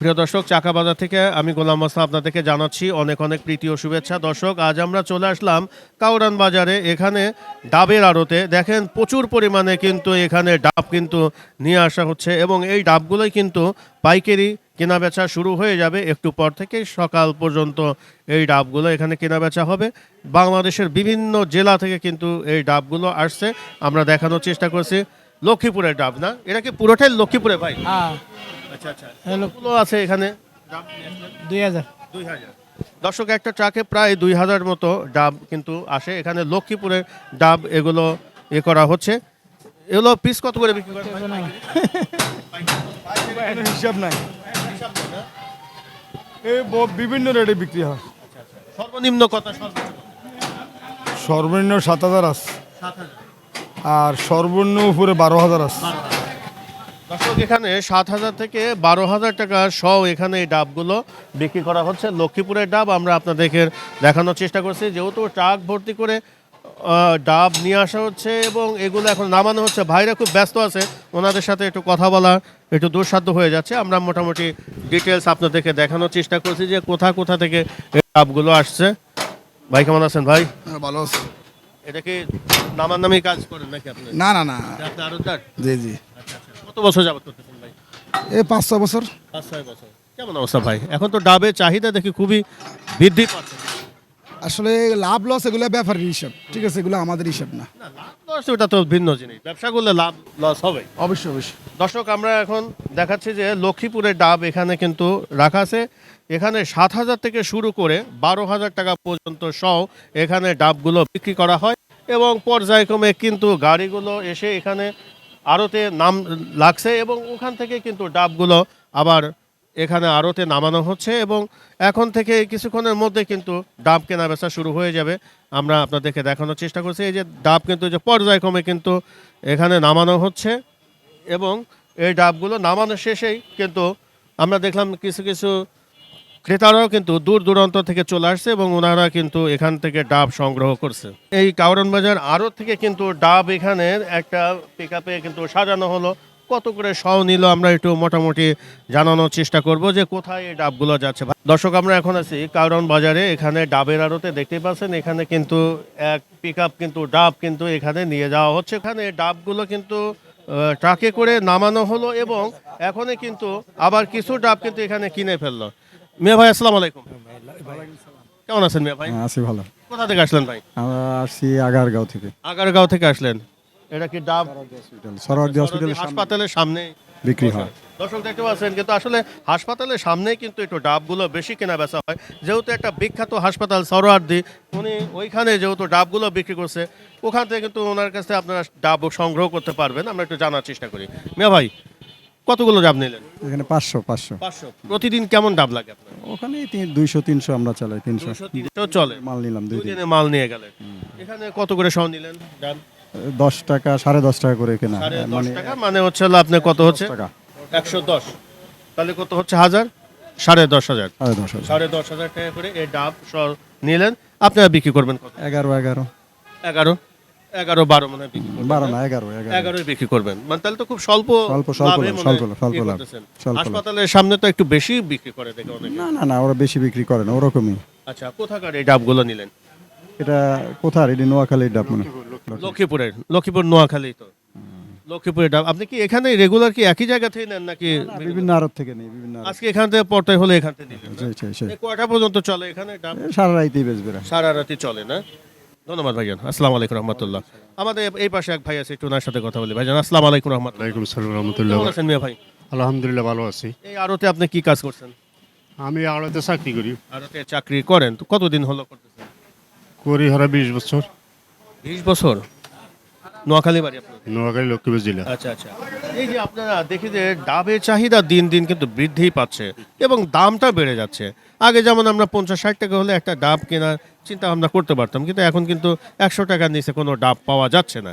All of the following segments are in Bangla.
প্রিয় দর্শক, চাকা বাজার থেকে আমি গোলাম মাস্তা আপনাদেরকে জানাচ্ছি অনেক অনেক প্রীতি ও শুভেচ্ছা। দর্শক, আজ আমরা চলে আসলাম কাউরান বাজারে। এখানে ডাবের আড়তে দেখেন প্রচুর পরিমাণে কিন্তু এখানে ডাব কিন্তু নিয়ে আসা হচ্ছে এবং এই ডাবগুলোই কিন্তু পাইকারি কেনা বেচা শুরু হয়ে যাবে একটু পর থেকেই সকাল পর্যন্ত এই ডাবগুলো এখানে কেনা বেচা হবে। বাংলাদেশের বিভিন্ন জেলা থেকে কিন্তু এই ডাবগুলো আসছে। আমরা দেখানোর চেষ্টা করছি লক্ষ্মীপুরের ডাব না? এটা কি পুরোটাই লক্ষ্মীপুরে ভাই? হ্যাঁ। আচ্ছা আচ্ছা। কতগুলো আছে এখানে। ডাব দুই হাজার। দুই হাজার। দর্শক একটা ট্রাকে প্রায় দুই হাজার মতো ডাব কিন্তু আসে। এখানে লক্ষ্মীপুরের ডাব এগুলো এ করা হচ্ছে। এগুলো পিস কত করে বিক্রি? কোনো হিসাব নাই। বিভিন্ন রেটে বিক্রি হয়। সর্বনিম্ন কত সর্বনিম্ন সাত হাজার আছে। সাত হাজার। আর সর্বনিম্ন উপরে বারো হাজার আছে। দর্শক এখানে সাত হাজার থেকে বারো হাজার টাকা সহ এখানে এই ডাবগুলো বিক্রি করা হচ্ছে। লক্ষ্মীপুরের ডাব আমরা আপনাদেরকে দেখানোর চেষ্টা করছি। যেহেতু ট্রাক ভর্তি করে ডাব নিয়ে আসা হচ্ছে এবং এগুলো এখন নামানো হচ্ছে। ভাইরা খুব ব্যস্ত আছে ওনাদের সাথে একটু কথা বলা একটু দুঃসাধ্য হয়ে যাচ্ছে। আমরা মোটামুটি ডিটেলস আপনাদেরকে দেখানোর চেষ্টা করছি যে কোথা কোথা থেকে এই ডাবগুলো আসছে। ভাই কেমন আছেন ভাই? হ্যাঁ, ভালো আছে। এটা কি নামার কাজ করেন নাকি আপনি? না না না। আপনি আরোদ্দার? জি জি। আচ্ছা আচ্ছা। কত বছর যাবত করতেছেন ভাই? এই পাঁচ ছ বছর। পাঁচ ছয় বছর। কেমন অবস্থা ভাই? এখন তো ডাবের চাহিদা দেখি খুবই বৃদ্ধি পাচ্ছে। আসলে লাভ লস এগুলো ব্যাপারের হিসাব। ঠিক আছে এগুলো আমাদের হিসাব না। না লাভ লস ওটা তো ভিন্ন জিনিস। ব্যবসা করলে লাভ লস হবে। অবশ্যই অবশ্যই। দর্শক আমরা এখন দেখাচ্ছি যে লক্ষ্মীপুরের ডাব এখানে কিন্তু রাখা আছে। এখানে সাত হাজার থেকে শুরু করে বারো হাজার টাকা পর্যন্ত সহ এখানে ডাবগুলো বিক্রি করা হয় এবং পর্যায়ক্রমে কিন্তু গাড়িগুলো এসে এখানে আড়তে নাম লাগছে এবং ওখান থেকে কিন্তু ডাবগুলো আবার এখানে আড়তে নামানো হচ্ছে এবং এখন থেকে কিছুক্ষণের মধ্যে কিন্তু ডাব কেনা বেচা শুরু হয়ে যাবে। আমরা আপনাদেরকে দেখানোর চেষ্টা করছি, এই যে ডাব কিন্তু যে পর্যায়ক্রমে কিন্তু এখানে নামানো হচ্ছে এবং এই ডাবগুলো নামানো শেষেই কিন্তু আমরা দেখলাম কিছু কিছু ক্রেতারাও কিন্তু দূর দূরান্ত থেকে চলে আসছে এবং ওনারা কিন্তু এখান থেকে ডাব সংগ্রহ করছে। এই কাউরন বাজার আরও থেকে কিন্তু ডাব এখানে একটা পিক কিন্তু সাজানো হলো। কত করে সহ নিল আমরা একটু মোটামুটি জানানোর চেষ্টা করব যে কোথায় এই ডাবগুলো যাচ্ছে। দর্শক, আমরা এখন আছি কাউরন বাজারে। এখানে ডাবের আড়তে দেখতে পাচ্ছেন, এখানে কিন্তু এক পিক কিন্তু ডাব কিন্তু এখানে নিয়ে যাওয়া হচ্ছে। এখানে ডাবগুলো কিন্তু ট্রাকে করে নামানো হলো এবং এখনই কিন্তু আবার কিছু ডাব কিন্তু এখানে কিনে ফেলল। মিয়া ভাই আসসালামু আলাইকুম। কেমন আছেন মিয়া ভাই? হ্যাঁ, আছি ভালো। কোথা থেকে আসলেন ভাই? আমরা আসছি আগারগাঁও থেকে। আগারগাঁও থেকে আসলেন। এটা কি ডাব? হসপিটাল হাসপাতালের সামনে। বিক্রি হয়। দর্শক দেখতে পাচ্ছেন কিন্তু আসলে হাসপাতালের সামনেই কিন্তু একটু ডাবগুলো বেশি কেনা বেচা হয়। যেহেতু একটা বিখ্যাত হাসপাতাল সরোয়ার্দি উনি ওইখানে যেহেতু ডাবগুলো বিক্রি করছে ওখান থেকে কিন্তু ওনার কাছে আপনারা ডাব সংগ্রহ করতে পারবেন। আমরা একটু জানার চেষ্টা করি। মিয়া ভাই কতগুলো ডাব নিলেন? এখানে পাঁচশো পাঁচশো। পাঁচশো। প্রতিদিন কেমন ডাব লাগে আপনার? ওখানে দুইশো তিনশো আমরা চালাই তিনশো। চলে। মাল নিলাম দুই দিনে। মাল নিয়ে গেলেন। এখানে কত করে সহ নিলেন ডাব? দশ টাকা সাড়ে দশ টাকা করে কেনা। দশ মানে টাকা মানে হচ্ছে হলো আপনার কত হচ্ছে? টাকা। একশো দশ। তাহলে কত হচ্ছে? হাজার? সাড়ে দশ হাজার। সাড়ে দশ হাজার। সাড়ে দশ হাজার টাকা করে এই ডাব সহ নিলেন। আপনারা বিক্রি করবেন কত? এগারো এগারো। এগারো। এগারো বারো মনে হয় বিক্রি করবেন বারো না এগারো এগারো। এগারোই বিক্রি করবেন। মানে তাহলে তো খুব স্বল্প স্বল্প, স্বল্প লাভ, স্বল্প লাভ, স্বল্প লাভ, স্বল্প লাভ। হাসপাতালের সামনে তো একটু বেশি বিক্রি করে দেখে অনেকে। না না না ওরা বেশি বিক্রি করে না ওরকমই। আচ্ছা কোথাকার এই ডাবগুলো নিলেন? এটা কোথার? এটি নোয়াখালীর ডাব মানে লক্ষ্মীপুরের লক্ষ্মীপুর নোয়াখালী তো। লক্ষ্মীপুরের ডাব। আপনি কি এখানে রেগুলার কি একই জায়গা থেকে নেন নাকি বিভিন্ন? আড়ত থেকে নেই বিভিন্ন আড়ত। আজকে এখান থেকে পড়তে হলে এখান থেকে নিলেন? সেই সেই সেই। এই কয়টা পর্যন্ত চলে এখানে ডাব? এ সারা রাইতেই বেচবে এরা। সারা রাতি চলে না? ধন্যবাদ ভাইজান। আসসালামু আলাইকুম রহমতুল্লাহ। আমাদের এই পাশে এক ভাই আছে একটু ওনার সাথে কথা বলি। ভাইজান আসসালামু আলাইকুম রহমতুল্লাহ। ওয়ালাইকুম সালাম রহমতুল্লাহ। কেমন আছেন মিয়া ভাই? আলহামদুলিল্লাহ ভালো আছি। এই আড়তে আপনি কি কাজ করছেন? আমি আড়তে চাকরি করি। আড়তে চাকরি করেন। তো কতদিন হলো করতেছেন? করি হরা বিশ বছর। বিশ বছর? নোয়াখালী বাড়ি আপনার নোয়াখালী লক্ষ্মীপুর জেলা। আচ্ছা আচ্ছা। এই যে আপনারা দেখি যে ডাবের চাহিদা দিন দিন কিন্তু বৃদ্ধি পাচ্ছে এবং দামটা বেড়ে যাচ্ছে। আগে যেমন আমরা পঞ্চাশ ষাট টাকা হলে একটা ডাব কেনার চিন্তা ভাবনা করতে পারতাম কিন্তু এখন কিন্তু একশো টাকার নিচে কোনো ডাব পাওয়া যাচ্ছে না।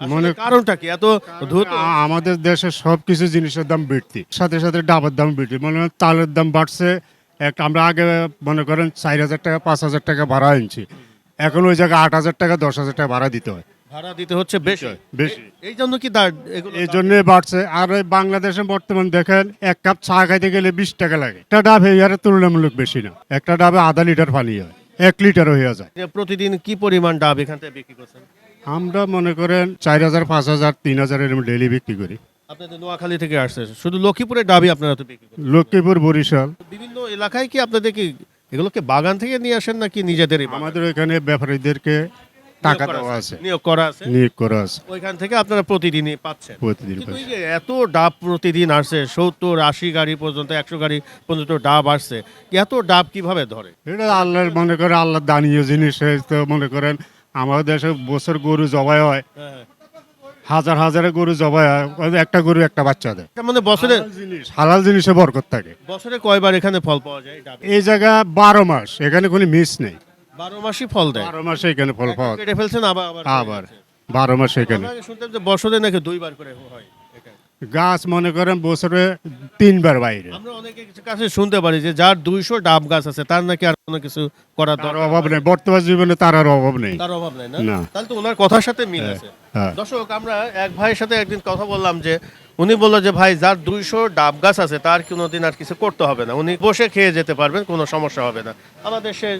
মনে কারণটা কি? এত দ্রুত আমাদের দেশে সব কিছু জিনিসের দাম বৃদ্ধি সাথে সাথে ডাবের দাম বৃদ্ধি। মনে তালের দাম বাড়ছে এক আমরা আগে মনে করেন চার হাজার টাকা পাঁচ হাজার টাকা ভাড়া আনছি। এখন ওই জায়গায় আট হাজার টাকা দশ হাজার টাকা ভাড়া দিতে হয়। ভাড়া দিতে হচ্ছে বেশি। বেশি। এই জন্য কি দাঁড় এই জন্যই বাড়ছে। আর বাংলাদেশে বর্তমান দেখেন এক কাপ চা খাইতে গেলে বিশ টাকা লাগে। একটা ডাব এই হারে তুলনামূলক বেশি না। একটা ডাবে আধা লিটার পানি হয় এক লিটার হয়ে যায়। প্রতিদিন কি পরিমাণ ডাব এখান থেকে বিক্রি করছেন? আমরা মনে করেন চার হাজার পাঁচ হাজার তিন হাজার এরকম ডেলি বিক্রি করি। আপনাদের নোয়াখালী থেকে আসছে শুধু লক্ষ্মীপুরের ডাবই আপনারা তো বিক্রি করেন লক্ষ্মীপুর বরিশাল। বিভিন্ন এলাকায় কি আপনাদের কি এগুলোকে বাগান থেকে নিয়ে আসেন নাকি নিজেদের আমাদের এখানে ব্যাপারীদেরকে টাকা দেওয়া আছে, নিয়োগ করা আছে? নিয়োগ করা আছে। ওইখান থেকে আপনারা প্রতিদিনই পাচ্ছেন। প্রতিদিন কিন্তু এই যে এত ডাব প্রতিদিন আসছে সত্তর আশি গাড়ি পর্যন্ত একশো গাড়ি পর্যন্ত ডাব আসছে। এত ডাব কীভাবে ধরে? এটা আল্লাহর মনে করে আল্লাহ দানীয় জিনিস তো মনে করেন আমাদের দেশে বছর গরু জবাই হয়। হাজার হাজারে গরু জবাই হয় একটা গরু একটা বাচ্চা দেয়। মানে বছরে জিনিস হালাল জিনিসে বরকত থাকে। বছরে কয়বার এখানে ফল পাওয়া যায় এই জায়গা বারো মাস এখানে কোনো মিস নেই। বারো মাসই ফল দেয়। বারো মাসে এখানে ফল পাওয়া কেটে ফেলছেন আবার আবার বারো মাস এখানে। শুনতাম যে বছরে নাকি দুইবার করে হয় গাছ মনে করেন বছরে তিনবার বাইরে। আমরা অনেকে কিছু শুনতে পারি যে যার দুইশো ডাব গাছ আছে তার নাকি আর কোনো কিছু করার দরকার অভাব নেই। বর্তমান জীবনে তার আর অভাব নেই। তার অভাব নাই না। তাহলে তো ওনার কথার সাথে মিল আছে। হ্যাঁ। দর্শক আমরা এক ভাইয়ের সাথে একদিন কথা বললাম যে উনি বলল যে, ভাই, যার দুইশো ডাব গাছ আছে, তার কোনো দিন আর কিছু করতে হবে না। উনি বসে খেয়ে যেতে পারবেন, কোনো সমস্যা হবে না। আমাদের সে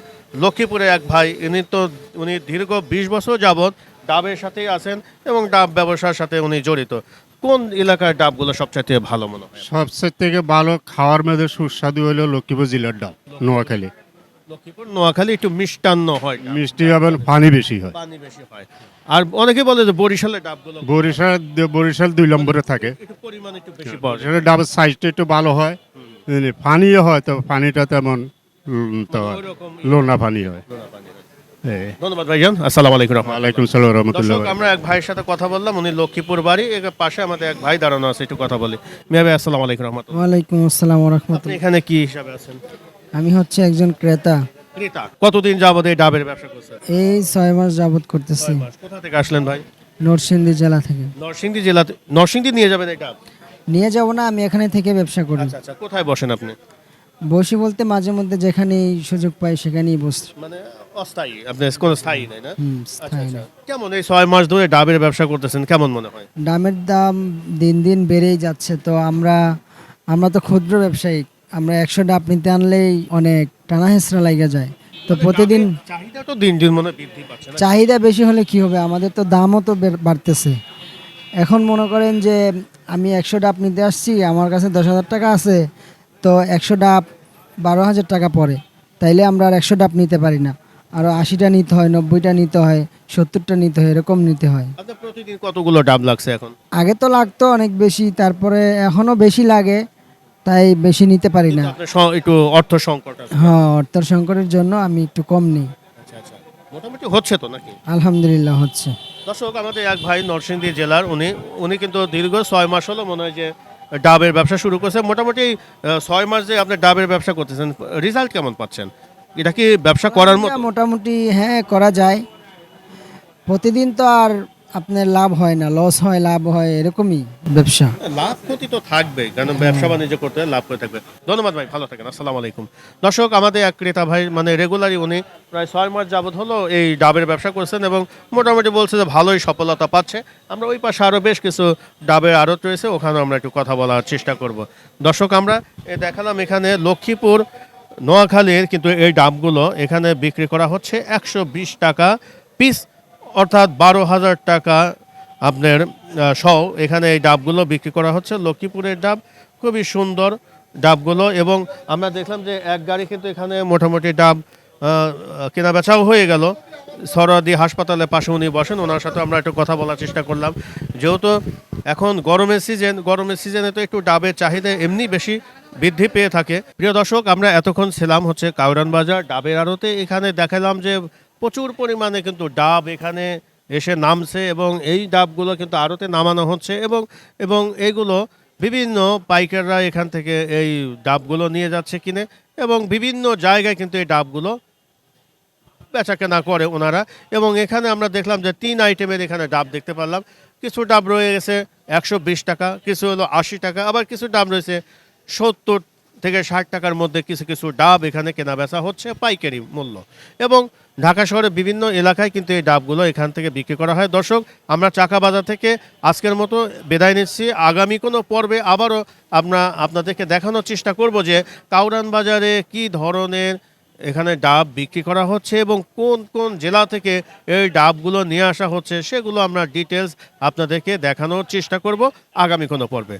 লক্ষ্মীপুরে এক ভাই, ইনি তো, উনি দীর্ঘ বিশ বছর যাবৎ ডাবের সাথেই আছেন এবং ডাব ব্যবসার সাথে উনি জড়িত। কোন এলাকার ডাবগুলো সবচেয়ে ভালো মনে হয়? সবচেয়ে থেকে ভালো খাওয়ার মধ্যে সুস্বাদু হলো লক্ষ্মীপুর জেলার ডাব, নোয়াখালী। লক্ষ্মীপুর নোয়াখালী একটু মিষ্টান্ন হয় মিষ্টি এবং পানি বেশি হয়। পানি বেশি হয়। আর অনেকে বলে যে বরিশালের ডাবগুলো বরিশাল বরিশাল দুই নম্বরে থাকে। একটু পরিমাণ একটু বেশি পাওয়া যায় ডাবের সাইজটা একটু ভালো হয়। পানিও হয় তো পানিটা তেমন লোনা পানি হয়। এই। ধন্যবাদ ভাইজান। আসসালামু আলাইকুম ওয়ালাইকুম সালাম রহমতুল্লাহ আমরা এক ভাইয়ের সাথে কথা বললাম। উনি লক্ষ্মীপুর বাড়ি। এর পাশে আমাদের এক ভাই দাঁড়ানো আছে একটু কথা বলি। মিয়া ভাই আসসালামু আলাইকুম রহমতুল্লাহ। ওয়ালাইকুম আসসালাম রহমতুল্লাহ। এখানে কি হিসাবে আছেন? আমি হচ্ছে একজন ক্রেতা। ক্রেতা। কতদিন যাবত এই ডাবের ব্যবসা করছেন? এই ছয় মাস যাবত করতেছি। ছয় মাস। কোথা থেকে আসলেন ভাই? নরসিংদী জেলা থেকে। নরসিংদী জেলাতে নরসিংদী নিয়ে যাবেন এই ডাব? নিয়ে যাব না আমি এখানে থেকে ব্যবসা করি। আচ্ছা আচ্ছা। কোথায় বসেন আপনি? বসি বলতে মাঝে মধ্যে যেখানেই সুযোগ পাই সেখানেই বসি। মানে অস্থায়ী আপনি কোনো স্থায়ী নাই না? হুম, আচ্ছা স্থায়ী আচ্ছা। না। কেমন এই ছয় মাস ধরে ডাবের ব্যবসা করতেছেন? কেমন মনে হয়? দামের দাম দিন দিন বেড়েই যাচ্ছে তো আমরা আমরা তো ক্ষুদ্র ব্যবসায়ী আমরা একশো ডাব নিতে আনলেই অনেক টানা হেঁচড়া লাগে যায়। তো প্রতিদিন চাহিদা তো দিন দিন মনে বৃদ্ধি পাচ্ছে না? চাহিদা বেশি হলে কি হবে? আমাদের তো দামও তো বের- বাড়তেছে। এখন মনে করেন যে আমি একশো ডাব নিতে আসছি আমার কাছে দশ হাজার টাকা আছে তো একশো ডাব বারো হাজার টাকা পড়ে। তাইলে আমরা আর একশো ডাব নিতে পারি না। আরও আশিটা নিতে হয় নব্বইটা নিতে হয় সত্তরটা নিতে হয় এরকম নিতে হয়। আপনার প্রতিদিন কতগুলো ডাব লাগছে এখন? আগে তো লাগতো অনেক বেশি তারপরে এখনও বেশি লাগে। তাই বেশি নিতে পারি না। আপনার স- একটু অর্থ সংকট আছে। হ্যাঁ অর্থের সংকটের জন্য আমি একটু কম নিই। আচ্ছা আচ্ছা। মোটামুটি হচ্ছে তো নাকি? আলহামদুলিল্লাহ হচ্ছে। দর্শক আমাদের এক ভাই নরসিংদী জেলার উনি উনি কিন্তু দীর্ঘ ছয় মাস হলো মনে হয় যে ডাবের ব্যবসা শুরু করেছে। মোটামুটি আহ, ছয় মাস যে আপনি ডাবের ব্যবসা করতেছেন রেজাল্ট কেমন পাচ্ছেন? এটা কি ব্যবসা করার মতো? মোটামুটি হ্যাঁ করা যায়। প্রতিদিন তো আর আপনার লাভ হয় না লস হয়, লাভ হয়, এরকমই ব্যবসা। লাভ ক্ষতি তো থাকবে কারণ ব্যবসা বাণিজ্য করতে লাভ করে থাকবে। ধন্যবাদ ভাই, ভালো থাকেন, আসসালামু আলাইকুম। দর্শক, আমাদের এক ক্রেতা ভাই মানে রেগুলারই উনি প্রায় ছয় মাস যাবত হলো এই ডাবের ব্যবসা করছেন এবং মোটামুটি বলছে যে ভালোই সফলতা পাচ্ছে। আমরা ওই পাশে আরও বেশ কিছু ডাবের আড়ত রয়েছে ওখানে আমরা একটু কথা বলার চেষ্টা করব। দর্শক, আমরা দেখালাম এখানে লক্ষ্মীপুর, নোয়াখালীর কিন্তু এই ডাবগুলো এখানে বিক্রি করা হচ্ছে একশো বিশ টাকা পিস। অর্থাৎ বারো হাজার টাকা আপনার সহ এখানে এই ডাবগুলো বিক্রি করা হচ্ছে। লক্ষ্মীপুরের ডাব খুবই সুন্দর ডাবগুলো এবং আমরা দেখলাম যে এক গাড়ি কিন্তু এখানে মোটামুটি ডাব কেনা বেচাও হয়ে গেল। সরদি হাসপাতালের পাশে উনি বসেন, ওনার সাথে আমরা একটু কথা বলার চেষ্টা করলাম। যেহেতু এখন গরমের সিজন, গরমের সিজনে তো একটু ডাবের চাহিদা এমনি বেশি বৃদ্ধি পেয়ে থাকে। প্রিয় দর্শক, আমরা এতক্ষণ ছিলাম হচ্ছে কাউরান বাজার ডাবের আড়তে। এখানে দেখালাম যে প্রচুর পরিমাণে কিন্তু ডাব এখানে এসে নামছে এবং এই ডাবগুলো কিন্তু আড়তে নামানো হচ্ছে এবং এবং এইগুলো বিভিন্ন পাইকাররা এখান থেকে এই ডাবগুলো নিয়ে যাচ্ছে কিনে এবং বিভিন্ন জায়গায় কিন্তু এই ডাবগুলো বেচা কেনা করে ওনারা। এবং এখানে আমরা দেখলাম যে তিন আইটেমের এখানে ডাব দেখতে পারলাম। কিছু ডাব রয়ে গেছে একশো বিশ টাকা, কিছু হলো আশি টাকা, আবার কিছু ডাব রয়েছে সত্তর থেকে ষাট টাকার মধ্যে কিছু কিছু ডাব এখানে কেনা বেচা হচ্ছে পাইকারি মূল্য। এবং ঢাকা শহরের বিভিন্ন এলাকায় কিন্তু এই ডাবগুলো এখান থেকে বিক্রি করা হয়। দর্শক, আমরা চাকা বাজার থেকে আজকের মতো বিদায় নিচ্ছি। আগামী কোনো পর্বে আবারও আমরা আপনাদেরকে দেখানোর চেষ্টা করব যে কাউরান বাজারে কি ধরনের এখানে ডাব বিক্রি করা হচ্ছে এবং কোন কোন জেলা থেকে এই ডাবগুলো নিয়ে আসা হচ্ছে, সেগুলো আমরা ডিটেলস আপনাদেরকে দেখানোর চেষ্টা করব আগামী কোনো পর্বে।